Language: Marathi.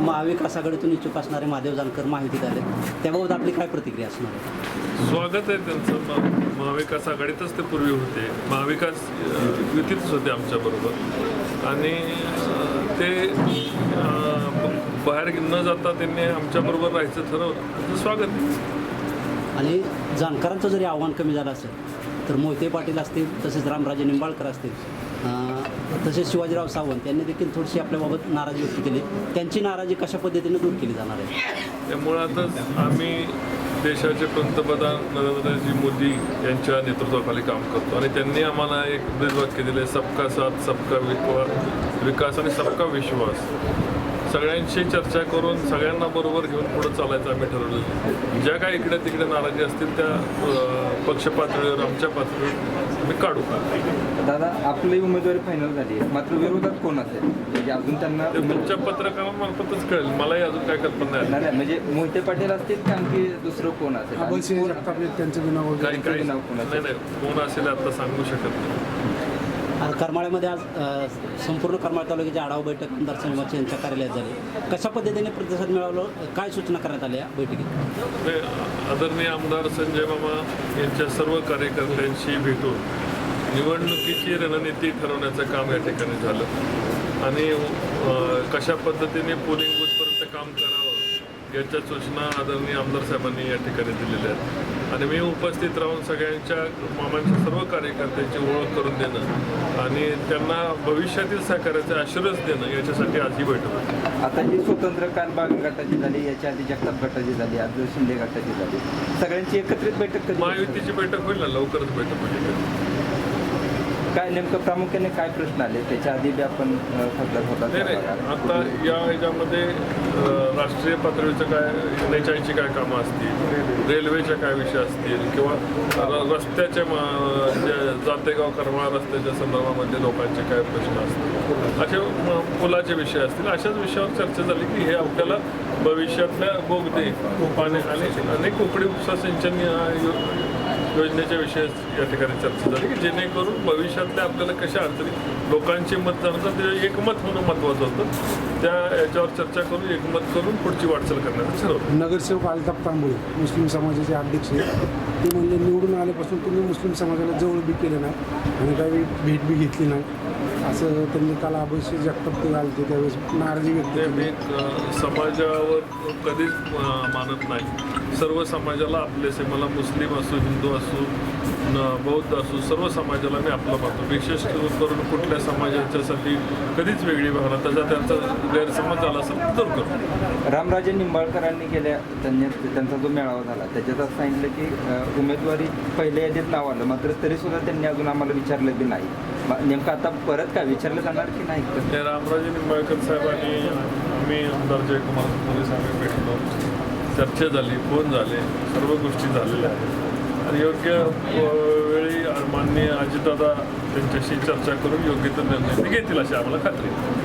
महाविकास आघाडीतून इच्छुक असणारे महादेव जानकर माहितीत आले. त्याबाबत आपली काय प्रतिक्रिया असणार आहे? स्वागत आहे त्यांचं महाविकास आघाडीतच ते पूर्वी होते. महाविकास युतीतच होते आमच्याबरोबर आणि ते बाहेर न जाता त्यांनी आमच्याबरोबर राहायचं ठरवलं स्वागत आणि जाणकारांचं जरी आव्हान कमी झालं असेल तर मोहिते पाटील असतील तसेच रामराजे निंबाळकर असतील तसेच शिवाजीराव सावंत यांनी देखील थोडीशी आपल्याबाबत नाराजी व्यक्त केली. त्यांची नाराजी कशा पद्धतीने दूर केली जाणार आहे? त्या मुळातच आम्ही देशाचे पंतप्रधान नरेंद्रजी मोदी यांच्या नेतृत्वाखाली काम करतो आणि त्यांनी आम्हाला एक ब्रीदवाक्य दिले सबका साथ सबका विश्वास विकास आणि सबका विश्वास. सगळ्यांशी चर्चा करून सगळ्यांना बरोबर घेऊन पुढे चालायचं आम्ही ठरवलं. ज्या काही इकडे तिकडे नाराजी असतील त्या पक्ष पातळीवर आमच्या पातळीवर मी काढू. दादा आपली उमेदवारी फायनल झाली. आहे मात्र विरोधात कोण असेल? म्हणजे अजून त्यांना तुमच्या पत्रकारांमार्फतच कळेल. मलाही अजून काय कल्पना नाही नाही, नाही, म्हणजे मोहिते पाटील असतील का आणखी दुसरं कोण असेल? त्यांचं नाव काही काही नाही कोण असेल आता सांगू शकत नाही. आणि करमाळ्यामध्ये आज संपूर्ण करमाळ तालुक्याची आढावा बैठक आमदार संगमाचे यांच्या कार्यालयात झाली. कशा पद्धतीने प्रतिसाद मिळवलं काय सूचना करण्यात आल्या बैठकीत? आदरणीय आमदार संजय मामा यांच्या सर्व कार्यकर्त्यांशी भेटून निवडणुकीची रणनीती ठरवण्याचं काम या ठिकाणी झालं. आणि कशा पद्धतीने पोलिंग बूथपर्यंत काम करा याच्या सूचना आदरणीय आमदार साहेबांनी या ठिकाणी दिलेल्या आहेत. आणि मी उपस्थित राहून सगळ्यांच्या मामांच्या सर्व कार्यकर्त्यांची ओळख करून देणं आणि त्यांना भविष्यातील सहकार्याचे आशीर्वाद देणं याच्यासाठी आज ही बैठक आता ही स्वतंत्र काल बागल गटाची झाली याच्या आधी जगताप गटाची झाली आज शिंदे गटाची झाली. सगळ्यांची एकत्रित बैठक महायुतीची बैठक होईल ना? लवकरच बैठक होईल काय नेमकं प्रामुख्याने काय प्रश्न आले? त्याच्या आधी बी आपण खासदार होता नाही नाही. आता या ह्याच्यामध्ये अ, राष्ट्रीय पातळीचं काय एन एच आयची काय कामं असतील रेल्वेच्या काय विषय असतील किंवा रस्त्याचे जातेगाव करमाळा रस्त्याच्या संदर्भामध्ये लोकांचे काय प्रश्न असतील असे पुलाचे विषय असतील अशाच विषयावर चर्चा झाली की हे आपल्याला भविष्यातल्या बोगदे पाणी आणि आणि कोकणी उपसा सिंचन योजनेच्या विषयी या ठिकाणी चर्चा झाली की जेणेकरून भविष्यातल्या आपल्याला कशा अडचणी लोकांचे मत ते एकमत होणं महत्त्वाचं होतं. त्या याच्यावर चर्चा करून एकमत करून पुढची वाटचाल करण्याचं ठरवलं. नगरसेवक अल्ताफ मुस्लिम समाजाचे अध्यक्ष. आहेत ते म्हणले निवडून आल्यापासून तुम्ही मुस्लिम समाजाला जवळ बी केलं नाही आणि काही भेट बी घेतली नाही. असं त्यांनी काल अभयसिंह जगताप ते आले त्यावेळेस. नाराजी व्यक्त ते मी अ, समाजावर कधीच अ, मानत नाही. सर्व समाजाला आपलेसे मला मुस्लिम असो हिंदू असो न बौद्ध असो सर्व समाजाला मी आपलं मानतो. विशेष करून कुठल्या समाजाच्यासाठी कधीच वेगळी भावना त्याचा त्यांचा गैरसमज झाला असेल तर दूर करतो रामराजे निंबाळकरांनी गेल्या त्यांनी त्यांचा जो मेळावा झाला त्याच्यात असं सांगितलं की अ, उमेदवारी पहिल्या यादीत नाव आलं मात्र तरी सुद्धा त्यांनी अजून आम्हाला विचारलं बी नाही. म- नेमकं आता परत काय विचारलं जाणार की नाही? ते रामराजे निंबाळकर साहेब आणि आम्ही आमदार जयकुमार पोलीस आम्ही भेटलो. चर्चा झाली फोन झाले सर्व गोष्टी झालेल्या आहेत. आणि योग्य वेळी माननीय अजितदादा त्यांच्याशी चर्चा करून योग्य तो निर्णय घेतील अशी आम्हाला खात्री आहे.